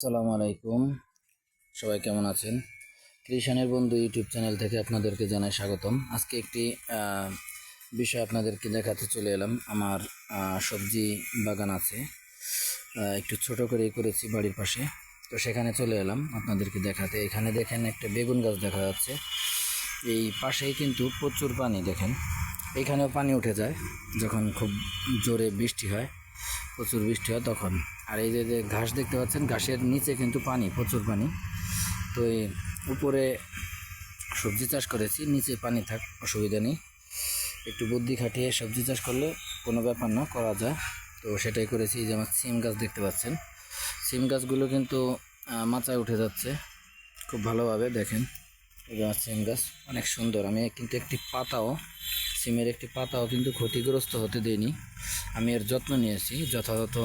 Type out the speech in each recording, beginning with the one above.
আসসালামু আলাইকুম। সবাই কেমন আছেন? কৃষানের বন্ধু ইউটিউব চ্যানেল থেকে আপনাদেরকে জানাই স্বাগতম। আজকে একটি বিষয় আপনাদেরকে দেখাতে চলে এলাম। আমার সবজি বাগান আছে। একটু ছোট করেই করেছি বাড়ির পাশে। তো সেখানে চলে এলাম আপনাদেরকে দেখাতে। এখানে দেখেন একটা বেগুন গাছ দেখা যাচ্ছে। এই পাশেই কিন্তু প্রচুর পানি দেখেন। এখানেও পানি উঠে যায়। যখন খুব জোরে বৃষ্টি হয়, প্রচুর বৃষ্টি হয় তখন। আর এই যে যে ঘাস দেখতে পাচ্ছেন, ঘাসের নিচে কিন্তু পানি, প্রচুর পানি। তো এই উপরে সবজি চাষ করেছি, নিচে পানি থাক, অসুবিধা নেই। একটু বুদ্ধি খাটিয়ে সবজি চাষ করলে কোনো ব্যাপার না, করা যায়। তো সেটাই করেছি যে আমার সিম গাছ দেখতে পাচ্ছেন। সিম গাছগুলো কিন্তু মাচায় উঠে যাচ্ছে, খুব ভালোভাবে দেখেন। এই যে আমার সিম গাছ, অনেক সুন্দর। আমি কিন্তু একটি পাতাও, সিমের একটি পাতাও কিন্তু ক্ষতিগ্রস্ত হতে দিইনি। আমি এর যত্ন নিয়েছি, যথাযথ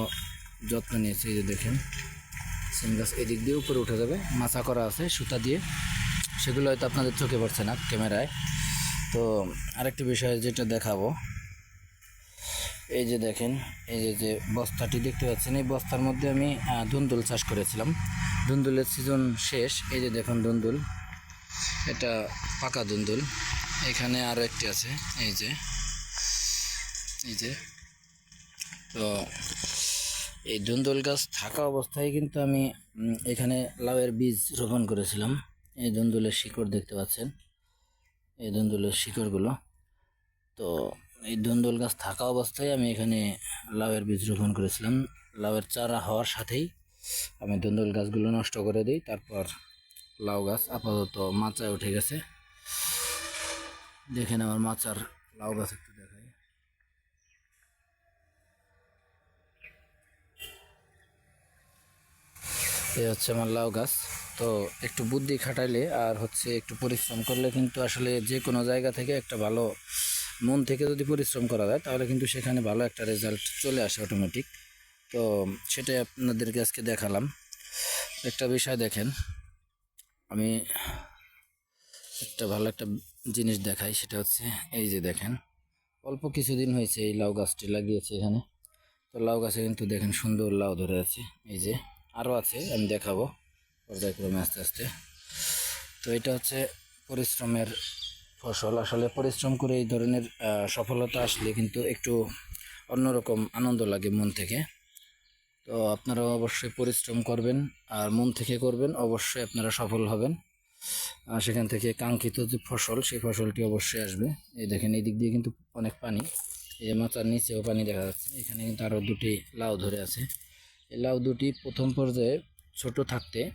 যত্ন নিয়েছি এই যে দেখেন। সিম গাছ এদিক দিয়ে উপরে উঠে যাবে। মাচা করা আছে সুতা দিয়ে। সেগুলো হয়তো আপনাদের চোখে পড়ছে না ক্যামেরায়। তো আরেকটি বিষয় যেটা দেখাবো। এই যে দেখেন, এই যে যে বস্তাটি দেখতে পাচ্ছেন। এই বস্তার মধ্যে আমি ধুন্দুল চাষ করেছিলাম। ধুন্দুলের সিজন শেষ। এই যে দেখুন ধুন্দুল এটা পাকা ধুন্দুল এখানে আরও একটি আছে। এই যে এই যে। তো এই ধুন্দুল গাছ থাকা অবস্থায় কিন্তু আমি এখানে লাউয়ের বীজ রোপণ করেছিলাম। এই ধুন্দুলের শিকড় দেখতে পাচ্ছেন। এই ধুন্দুলের শিকড়গুলো। তো এই ধুন্দুল গাছ থাকা অবস্থায় আমি এখানে লাউয়ের বীজ রোপণ করেছিলাম। লাউয়ের চারা হওয়ার সাথেই আমি ধুন্দুল গাছগুলো নষ্ট করে দিই। তারপর লাউ গাছ আপাতত মাচায় উঠে গেছে। দেখেন আমার মাচার লাউ গাছ একটু এই হচ্ছে আমার লাউ গাছ। তো একটু বুদ্ধি খাটাইলে আর হচ্ছে একটু পরিশ্রম করলে কিন্তু আসলে যে কোনো জায়গা থেকে একটা ভালো মন থেকে যদি পরিশ্রম করা যায়, তাহলে কিন্তু সেখানে ভালো একটা রেজাল্ট চলে আসে অটোমেটিক তো সেটাই আপনাদেরকে আজকে দেখালাম। একটা বিষয় দেখেন, আমি একটা ভালো একটা জিনিস দেখাই, সেটা হচ্ছে এই যে দেখেন, অল্প কিছুদিন হয়েছে এই লাউ গাছটি লাগিয়েছে এখানে। তো লাউ গাছে কিন্তু দেখেন সুন্দর লাউ ধরে আছে, এই যে। আরও আছে, আমি দেখাবো পর্যায়ক্রমে আস্তে আস্তে। তো এটা হচ্ছে পরিশ্রমের ফসল। আসলে পরিশ্রম করে এই ধরনের সফলতা আসলে কিন্তু একটু অন্যরকম আনন্দ লাগে মন থেকে। তো আপনারা অবশ্যই পরিশ্রম করবেন, আর মন থেকে করবেন, অবশ্যই আপনারা সফল হবেন। আর সেখান থেকে কাঙ্ক্ষিত যে ফসল, সেই ফসলটি অবশ্যই আসবে। এই দেখেন এই দিক দিয়ে কিন্তু অনেক পানি, এই মাথার নিচেও পানি দেখা যাচ্ছে। এখানে কিন্তু আরও দুটি লাউ ধরে আছে। লাউ দুটি প্রথম পর্যায়ে ছোট থাকতে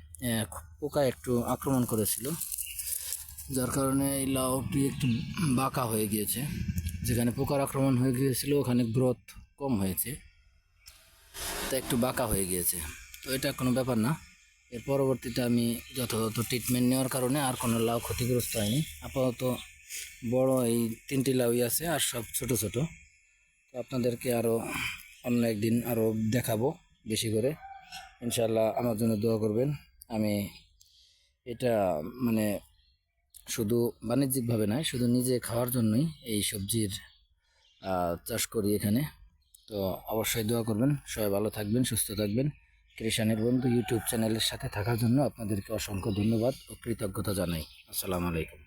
পোকা একটু আক্রমণ করেছিল। যার কারণে এই লাউটি একটু বাঁকা হয়ে গিয়েছে। যেখানে পোকার আক্রমণ হয়ে গিয়েছিল, ওখানে গ্রোথ কম হয়েছে। তা একটু বাঁকা হয়ে গিয়েছে। তো এটা কোনো ব্যাপার না। এর পরবর্তীতে আমি যথাযথ ট্রিটমেন্ট নেওয়ার কারণে আর কোনো লাউ ক্ষতিগ্রস্ত হয়নি। আপাতত বড় এই তিনটি লাউই আছে আর সব ছোট ছোট। তো আপনাদেরকে আরও অন্য একদিন আরও দেখাবো। বেশি করে। ইনশাল্লাহ আমার জন্য দোয়া করবেন। আমি এটা মানে শুধু বাণিজ্যিকভাবে নয়, শুধু নিজে খাওয়ার জন্যই এই সবজির চাষ করি এখানে। তো অবশ্যই দোয়া করবেন। সবাই ভালো থাকবেন, সুস্থ থাকবেন। কৃষানের বন্ধু ইউটিউব চ্যানেলের সাথে থাকার জন্য আপনাদেরকে অসংখ্য ধন্যবাদ ও কৃতজ্ঞতা জানাই। আসসালামু আলাইকুম।